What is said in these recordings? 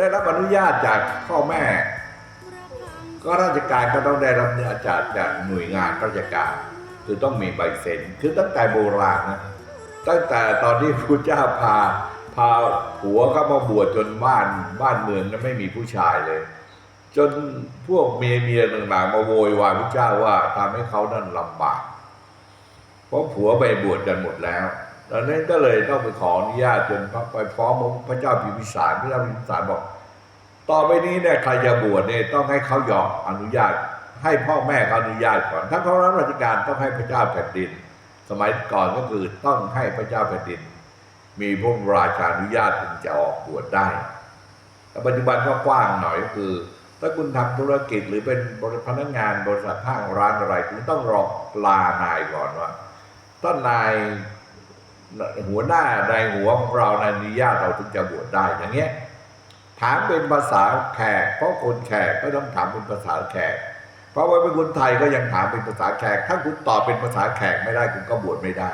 ได้รับอนุญาตจากพ่อแม่ ก็ราชการก็ต้องได้รับอนุญาตจากหน่วยงานราชการ คือต้องมีใบเซ็นคือตั้งแต่โบราณนะตั้งแต่ตอนที่พระเจ้าพาพาผัวเข้ามาบวชจนบ้านบ้านเมืองนั้นไม่มีผู้ชายเลย จนพวกเมียเมียต่างๆมาโวยวายพระเจ้าว่าทำให้เขานั่นลำบากเพราะผัวไปบวชกันหมดแล้วดังนั้นก็เลยต้องไปขออนุญาตจนไปฟ้องพระเจ้าพิมพิสารพระเจ้าพิมพิสารบอก ต่อไปนี้เนี่ยใครจะบวชเนี่ยต้องให้เขายอมอนุญาต ให้พ่อแม่เขาอนุญาตก่อนถ้าเขารับราชการต้องให้พระเจ้าแผ่นดิน สมัยก่อนก็คือต้องให้พระเจ้าแผ่นดิน มีพระราชานุญาตถึงจะออกบวชได้แต่ปัจจุบันก็กว้างหน่อยก็คือ ถ้าคุณทำธุรกิจหรือเป็นบริพนักงานบริษัทห้างร้านอะไรคุณต้องรอลานายก่อนว่าถ้านายหัวหน้านายหัวของเรานายอนุญาตเราถึงจะบวชได้อย่างเงี้ย ถามเป็นภาษาแขก เพราะคนแขกก็ต้องถามเป็นภาษาแขก เพราะว่าเป็นคนไทยก็ยังถามเป็นภาษาแขก ถ้าคุณตอบเป็นภาษาแขกไม่ได้คุณก็บวชไม่ได้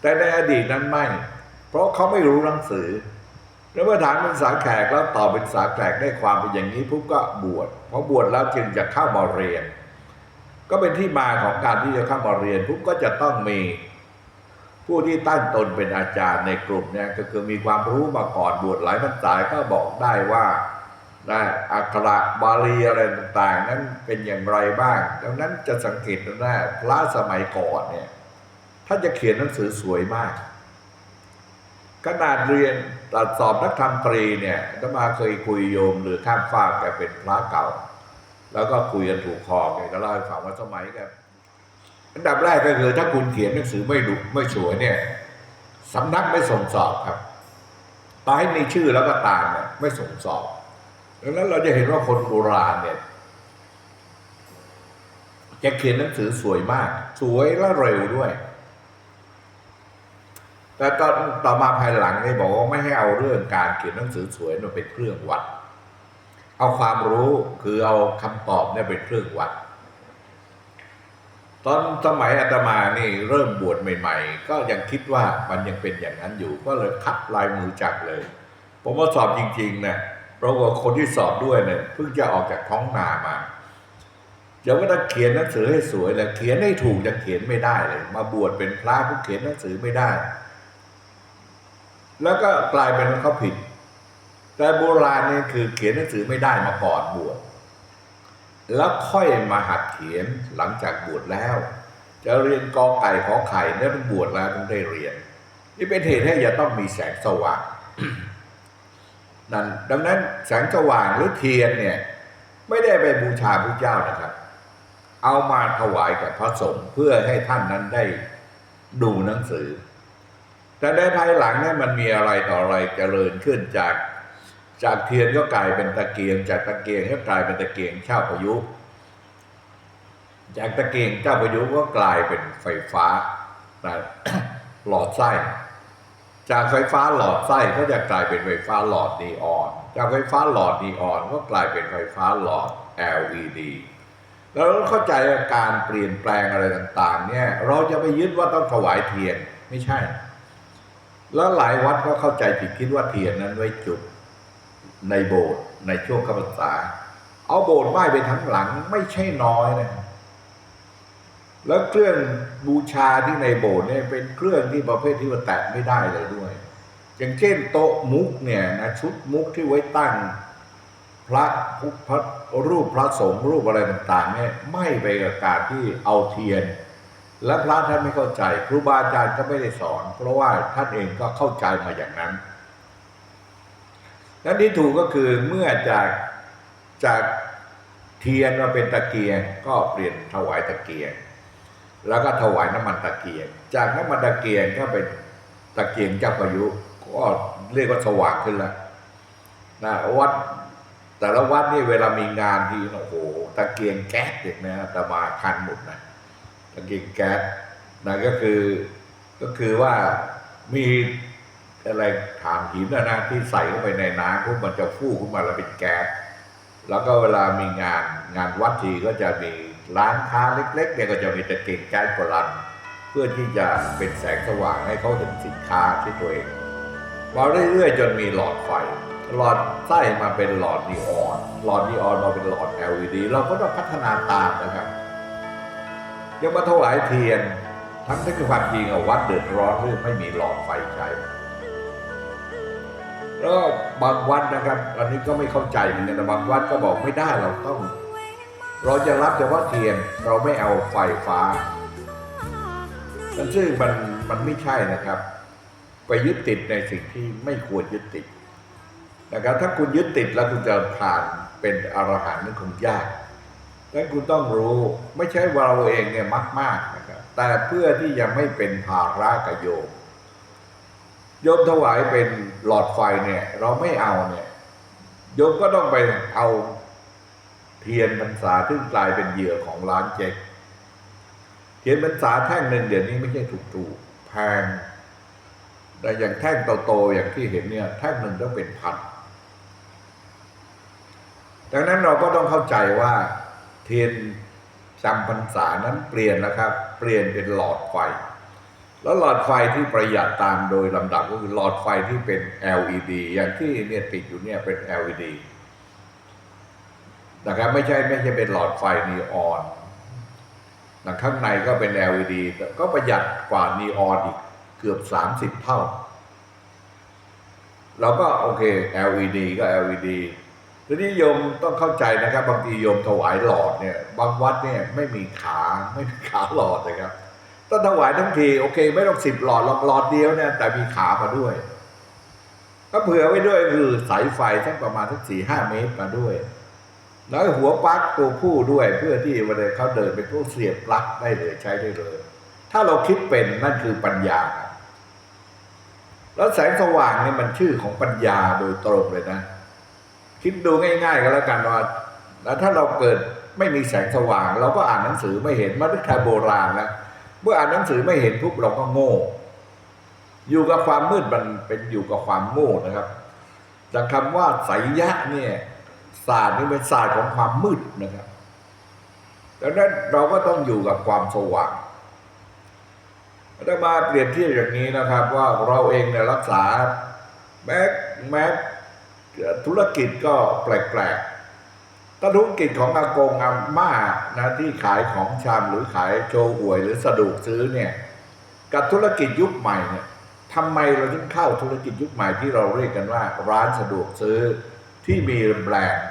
แต่ในอดีตนั้นไม่ เพราะเขาไม่รู้หนังสือ แล้วเมื่อถามเป็นภาษาแขกแล้วตอบเป็นภาษาแขกได้ความเป็นอย่างนี้ปุ๊บก็บวชเพอบวชแล้วจึงจะเข้ามาเรียน ก็เป็นที่มาของการที่จะเข้ามาเรียนปุ๊บก็จะต้องมี ผู้ที่ตั้งตนเป็นอาจารย์ในกลุ่มเนี่ยก็คือมีความรู้มาก่อนบวชหลายพรรษาก็บอกได้ว่าได้อักขระบาลีอะไรต่างๆ นั้นเป็นอย่างไรบ้าง ดังนั้นจะสังเกตได้ว่าพระสมัยก่อนเนี่ยท่านจะเขียนหนังสือสวยมาก ขนาดเรียนตัดสอบนักธรรมตรีเนี่ยก็มาเคยคุยโยมหรือข้ามฟากแกเป็นพระเก่า แล้วก็คุยกันถูกคอแกก็เล่าให้ฟังว่าสมัยแก อันดับแรกก็คือถ้าคุณเขียนหนังสือไม่ดุไม่สวยเนี่ยสำนักไม่ส่งสอบครับต่อให้มีชื่อแล้วก็ตามเนี่ยไม่ส่งสอบดังนั้นเราจะเห็นว่าคนโบราณเนี่ยจะเขียนหนังสือสวยมาก สวยและเร็วด้วย แต่ตอนต่อมาภายหลังเนี่ยบอกว่าไม่ให้เอาเรื่องการเขียนหนังสือสวยมาเป็นเครื่องวัด เอาความรู้คือเอาคำตอบเนี่ยเป็นเครื่องวัด ตอนสมัยอาตมานี่เริ่มบวชใหม่ ๆ ก็ยังคิดว่ามันยังเป็นอย่างนั้นอยู่ ก็เลยคัดลายมือจักเลย ผมว่าสอบจริงๆเนี่ยเพราะว่าคนที่สอบด้วยเนี่ยเพิ่งจะออกจากท้องนามาจะว่าถ้าเขียนหนังสือให้สวยเลยเขียนให้ถูกยังเขียนไม่ได้เลย มาบวชเป็นพระผู้เขียนหนังสือไม่ได้ แล้วก็กลายเป็นเขาผิด แต่โบราณนี่คือเขียนหนังสือไม่ได้มาก่อนบวช แล้วค่อยมาหัดเขียนหลังจากบวชแล้ว จะเรียนกอไก่ขอไข่เนี่ยต้องบวชแล้วต้องได้เรียน นี่เป็นเหตุให้จะต้องมีแสงสว่างนั่นดังนั้นแสงสว่างหรือเทียนเนี่ย ไม่ได้ไปบูชาพระเจ้านะครับ เอามาถวายกับพระสงฆ์เพื่อให้ท่านนั้นได้ดูหนังสือ แต่ในภายหลังนี่มันมีอะไรต่ออะไรเจริญขึ้นจาก จากเทียนก็กลายเป็นตะเกียง จากตะเกียงก็กลายเป็นตะเกียงเช่าพายุจากตะเกียงเจ้าพายุก็กลายเป็นไฟฟ้าหลอดไส้ จากไฟฟ้าหลอดไส้ก็จะกลายเป็นไฟฟ้าหลอดนีออน จากไฟฟ้าหลอดนีออนก็กลายเป็นไฟฟ้าหลอด LED แล้วเราเข้าใจาการเปลี่ยนแปลงอะไรต่างๆ เนี่ย เราจะไปยึดว่าต้องถวายเทียนไม่ใช่ แล้วหลายวัดก็เข้าใจผิดคิดว่าเทียนนั้นไว้จุด ในโบสถ์ในช่วงเข้าพรรษา เอาโบสถ์ไหว้ไปทั้งหลังไม่ใช่น้อยนะแล้วเครื่องบูชาที่ในโบสถ์เนี่ยเป็นเครื่องที่ประเภทที่ว่าแตะไม่ได้เลยด้วย อย่างเช่นโต๊ะมุกเนี่ยนะชุดมุกที่ไว้ตั้ง พระพุทธพระรูปพระสงฆ์รูปอะไรต่างๆเนี่ยไม่ไปกับการที่เอาเทียน และพระท่านไม่เข้าใจครูบาอาจารย์ก็ไม่ได้สอน เพราะว่าท่านเองก็เข้าใจมาอย่างนั้น นั้นที่ถูกก็คือเมื่อจากจากเทียนมาเป็นตะเกียง ก็เปลี่ยนถวายตะเกียง แล้วก็ถวายน้ำมันตะเกียง จากน้ำมันตะเกียงก็เป็นตะเกียงเจ้าประยุก็เรียกว่าสว่างขึ้นแล้วนะวัดแต่ละวัดนี่เวลามีงานทีโอ้โหตะเกียงแก๊สเด็กนะแต่มาคันหมดนะตะเกียงแก๊สนั่นก็คือก็คือว่ามี อะไรฐานหินนะนะที่ใส่เข้าไปในน้ำพวกมันจะฟูขึ้นมาแล้วเป็นแก๊สแล้วก็เวลามีงานงานวัดทีก็จะมีร้านค้าเล็กๆเนี่ยก็จะมีตะเกียงแก๊สโบราณเพื่อที่จะเป็นแสงสว่างให้เขาเห็นสินค้าที่ตัวเองมาเรื่อยๆจนมีหลอดไฟ หลอดไส้มาเป็นหลอดนีออน หลอดนีออนมาเป็นหลอด LED เราก็ต้องพัฒนาตามนะครับยังมาถวายเทียน ทั้งที่ความจริงวัดเดือดร้อนเรื่องไม่มีหลอดไฟใช้ แล้วบางวัดนะครับอันนี้ก็ไม่เข้าใจเหมือนกันบางวัดก็บอกไม่ได้เราต้อง เราจะรับเฉพาะเทียนเราไม่เอาไฟฟ้าซึ่งมันมันไม่ใช่นะครับ ไปยึดติดในสิ่งที่ไม่ควรยึดติดนะครับถ้าคุณยึดติดแล้วคุณจะผ่านเป็นอรหันต์นั่นคงยากดังนั้นคุณต้องรู้ไม่ใช่ว่าเราเองเนี่ยมากมากนะครับแต่เพื่อที่จะไม่เป็นภาระกับโยม โยมถวายเป็นหลอดไฟเนี่ย เราไม่เอาเนี่ยโยมก็ต้องไปเอาเทียนพรรษาซึ่งกลายเป็นเหยื่อของร้านเจ๊กเทียนพรรษาแท่งหนึ่งเดี๋ยวนี้ไม่ใช่ถูกๆแพงแต่อย่างแท่งโตๆอย่างที่เห็นเนี่ย แท่งหนึ่งต้องเป็นพันดังนั้นเราก็ต้องเข้าใจว่า เทียนจำพรรษานั้นเปลี่ยนนะครับ เปลี่ยนเป็นหลอดไฟ แล้วหลอดไฟที่ประหยัดตามโดยลำดับก็คือหลอดไฟที่เป็น LED อย่างที่เนี่ยติดอยู่เนี่ยเป็น LED นะครับไม่ใช่ไม่ใช่เป็นหลอดไฟนีออนนะข้างในก็เป็น LED ก็ประหยัดกว่านีออนอีกเกือบ30เท่า เราก็โอเค LED ก็ LED ทีนี้โยมต้องเข้าใจนะครับ บางทีโยมถวายหลอดเนี่ย บางวัดเนี่ยไม่มีขาไม่มีขาหลอดนะครับ ต้องถวายทั้งทีโอเค ไม่ต้องสิบหลอดหรอกหลอดเดียวเนี่ยแต่มีขามาด้วย ก็เผื่อไว้ด้วยคือสายไฟสักประมาณสักสี่ห้าเมตรมาด้วย แล้วหัวปลั๊กตัวผู้ด้วยเพื่อที่เวลาเขาเดินไปพวกเสียบปลั๊กได้เลยใช้ได้เลย ถ้าเราคิดเป็นนั่นคือปัญญา แล้วแสงสว่างเนี่ยมันชื่อของปัญญาโดยตรงเลยนะ คิดดูง่ายๆก็แล้วกันว่า แล้วถ้าเราเกิดไม่มีแสงสว่าง เราก็อ่านหนังสือไม่เห็นมันเป็นไทยโบราณแล้ว มื่ออ่านหนังสือไม่เห็นปุ๊บเราก็โง่ อยู่กับความมืดมันเป็นอยู่กับความโง่นะครับจากคำว่าไสยะเนี่ยศาสตร์นี่เป็นศาสตร์ของความมืดนะครับดังนั้นเราก็ต้องอยู่กับความสว่างถ้ามาเปรียบเทียบอย่างนี้นะครับ ว่าเราเองเนี่ยรักษาแม้แม้ธุรกิจก็แปลกๆ ธุรกิจของอากงอาม่านะที่ขายของชำหรือขายโชว์หวยหรือสะดวกซื้อเนี่ยกับธุรกิจยุคใหม่เนี่ยทำไมเราถึงเข้าธุรกิจยุคใหม่ที่เราเรียกกันว่า ร้านสะดวกซื้อที่มีแบรนด์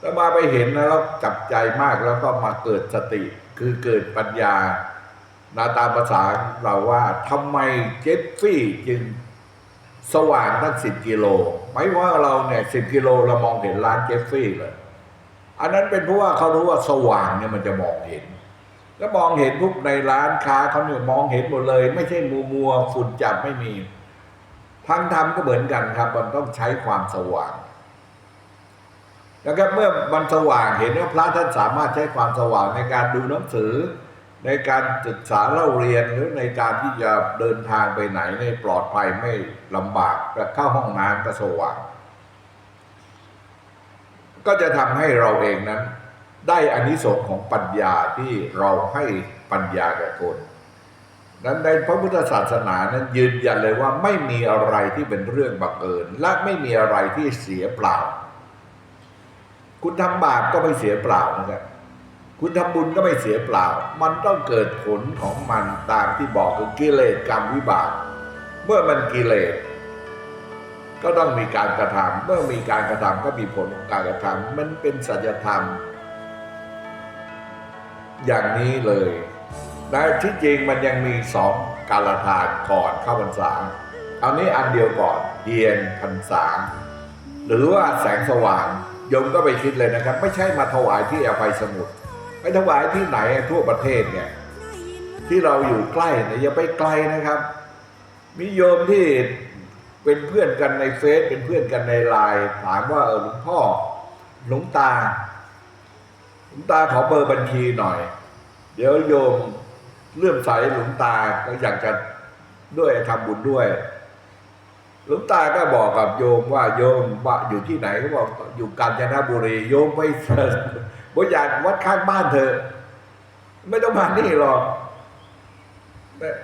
แล้วมาไปเห็นนะแล้วจับใจมากแล้วก็มาเกิดสติ คือเกิดปัญญานาตามภาษาเราว่าทำไมเจฟฟี่จึงสว่างตั้งสิบกิโล ไม่ว่าเราเนี่ยสิบกิโลเรามองเห็นร้านเจฟฟี่เลย อันนั้นเป็นเพราะว่าเขารู้ว่าสว่างเนี่ยมันจะมองเห็นแล้วมองเห็นปุ๊บในร้านค้าเขาเนี่ยมองเห็นหมดเลย ไม่ใช่มัวมัวๆฝุ่นจับไม่มีทางธรรมก็เหมือนกันครับ มันต้องใช้ความสว่างนะครับเมื่อมันสว่างเห็นว่าพระท่านสามารถใช้ความสว่างในการดูหนังสือ ในการศึกษาเล่าเรียนหรือในการที่จะเดินทางไปไหนในปลอดภัยไม่ลำบากและเข้าห้องน้ำก็สว่าง ก็จะทำให้เราเองนั้น ได้อานิสงส์ของปัญญาที่เราให้ปัญญาแก่คนนั้นในพระพุทธศาสนานั้นยืนยันเลยว่าไม่มีอะไรที่เป็นเรื่องบังเอิญและไม่มีอะไรที่เสียเปล่า คุณทำบาปก็ไม่เสียเปล่านะครับคุณทำบุญก็ไม่เสียเปล่า มันต้องเกิดผลของมันตามที่บอกคือกิเลสกรรมวิบาก เมื่อมันกิเลส ก็ต้องมีการกระทำเมื่อมีการกระทำก็มีผลของการกระทำมันเป็นสัจธรรม อย่างนี้เลยแต่ที่จริงมันยังมีสองกาลทานก่อนเข้าพรรษาเอานี้อันเดียวก่อนเทียนพรรษา หรือว่าแสงสว่างโยมก็ไปคิดเลยนะครับ ไม่ใช่มาถวายที่อภัยสมุทรไปถวายที่ไหนทั่วประเทศเนี่ยที่เราอยู่ใกล้เนี่ยอย่าไปไกลนะครับ มีโยมที่ เป็นเพื่อนกันในเฟซเป็นเพื่อนกันในไลน์ถามว่าเออหลวงพ่อหลวงตาหลวงตาขอเบอร์บัญชีหน่อย เดี๋ยวโยมเลื่อมใสหลวงตาก็อยากจะด้วยทำบุญด้วยหลวงตาก็บอกกับโยมว่าโยมว่าอยู่ที่ไหนก็บอกอยู่กาญจนบุรีโยมไปเถิดบอกอยากวัดข้างบ้านเธอะไม่ต้องมานี่หรอก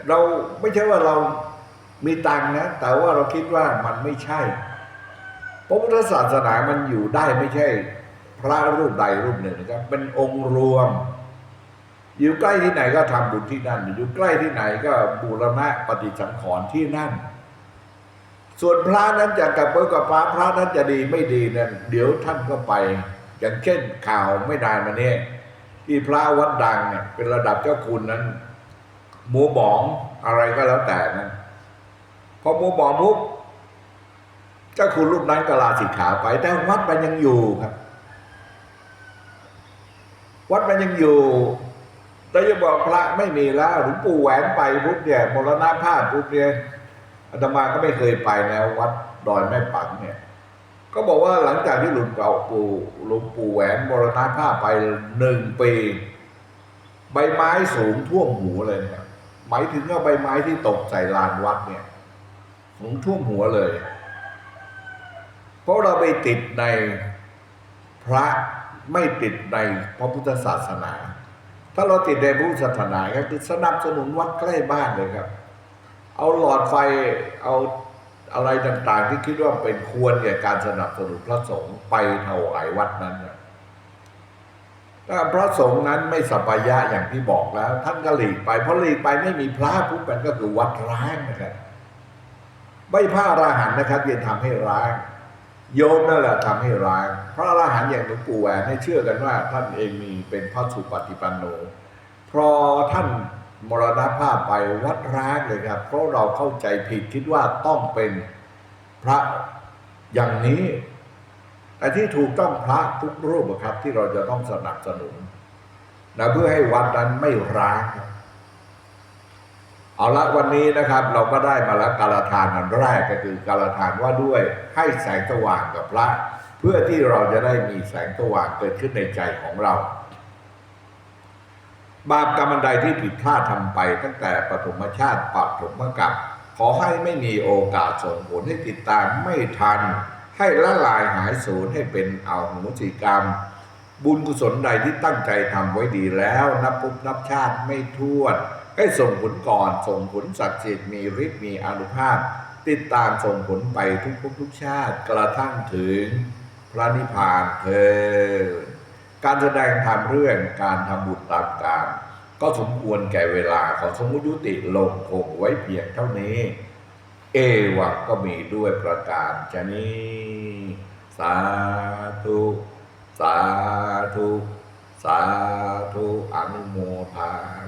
เราไม่ใช่ว่าเรา มีตังนะ แต่ว่าเราคิดว่ามันไม่ใช่พระพุทธศาสนามันอยู่ได้ไม่ใช่ พระรูปใดรูปหนึ่งนะครับเป็นองค์รวม อยู่ใกล้ที่ไหนก็ทำบุญที่นั่น อยู่ใกล้ที่ไหนก็บูรณะปฏิสังขรณ์ที่นั่น ส่วนพระนั้นจะกับเบิกกับพระพระนั้นจะดีไม่ดีนั้นเดี๋ยวท่านก็ไป อย่างเช่นข่าวไม่นานมานี้ที่พระวัดดังเนี่ยเป็นระดับเจ้าคุณนั้นหมูบองอะไรก็แล้วแต่นั้น พอมูบองปุ๊บเจ้าคุณรูปนั้นก็ลาสิกขาไป แต่วัดมันยังอยู่ครับ วัดมันยังอยู่แต่จะบอกพระไม่มีแล้วหลวงปู่แหวนไปปุ๊บเนี่ยมรณภาพปุ๊บเนี่ยอาตมาก็ไม่เคยไปนะวัดดอยแม่ปังเนี่ย ก็บอกว่าหลังจากที่หลวงปู่หลวงปู่แหวนมรณภาพไปหนึ่งปีใบไม้สูงท่วมหัวเลยเนี่ยหมายถึงว่าใบไม้ที่ตกใส่ลานวัดเนี่ย สูงท่วมหัวเลย เพราะเราไปติดในพระไม่ติดในพระพุทธศาสนา ถ้าเราติดในพุทธศาสนาก็คือสนับสนุนวัดใกล้บ้านเลยครับ เอาหลอดไฟเอาอะไรต่างๆ ที่คิดว่าเป็นควรแก่การสนับสนุนพระสงฆ์ไปถวายวัดนั้นนะถ้าพระสงฆ์นั้นไม่สัปยะอย่างที่บอกแล้ว ท่านก็หลีกไปเพราะหลีกไปไม่มีพระผู้เป็นก็คือวัดร้างนะครับ ไม่พระอราหันต์นะครับยังทำให้ร้าง โยมนั่นแหละทำให้ร้าง พระอราหันต์อย่างหลวงปู่แหวนให้เชื่อกันว่า ท่านเองมีเป็นพระสุปฏิปันโนพอท่านมรณภาพไปวัดร้างเลยครับ เพราะเราเข้าใจผิดคิดว่าต้องเป็นพระอย่างนี้แต่ที่ถูกต้องพระทุกรูปครับ ที่เราจะต้องสนับสนุนนะเพื่อให้วัดนั้นไม่ร้าง เอาละวันนี้นะครับเราก็ได้มาแล้วการทานอันแรกก็คือการทานว่าด้วยให้แสงสว่างกับพระ เพื่อที่เราจะได้มีแสงสว่างเกิดขึ้นในใจของเรา บาปกรรมใดที่ผิดพลาดทำไปตั้งแต่ปฐมชาติปฐมกรรมขอให้ไม่มีโอกาสส่งผลให้ติดตามไม่ทัน ให้ละลายหายสูญให้เป็นเอาโหสิกรรม บุญกุศลใดที่ตั้งใจทำไว้ดีแล้ว นับภพนับชาติไม่ท้วน ให้ส่งผลก่อนส่งผลศักดิ์สิทธิ์มีฤทธิ์มีอนุภาพ ติดตามส่งผลไปทุกภพทุกชาติกระทั่งถึงพระนิพพานเถิดการแสดงธรรมเรื่องการทำบุญตามการก็สมควรแก่เวลาขอสมมุติยุติลงคงไว้เพียงเท่านี้ เอวังก็มีด้วยประการชนี้ สาธุ สาธุ สาธุอนุโมทา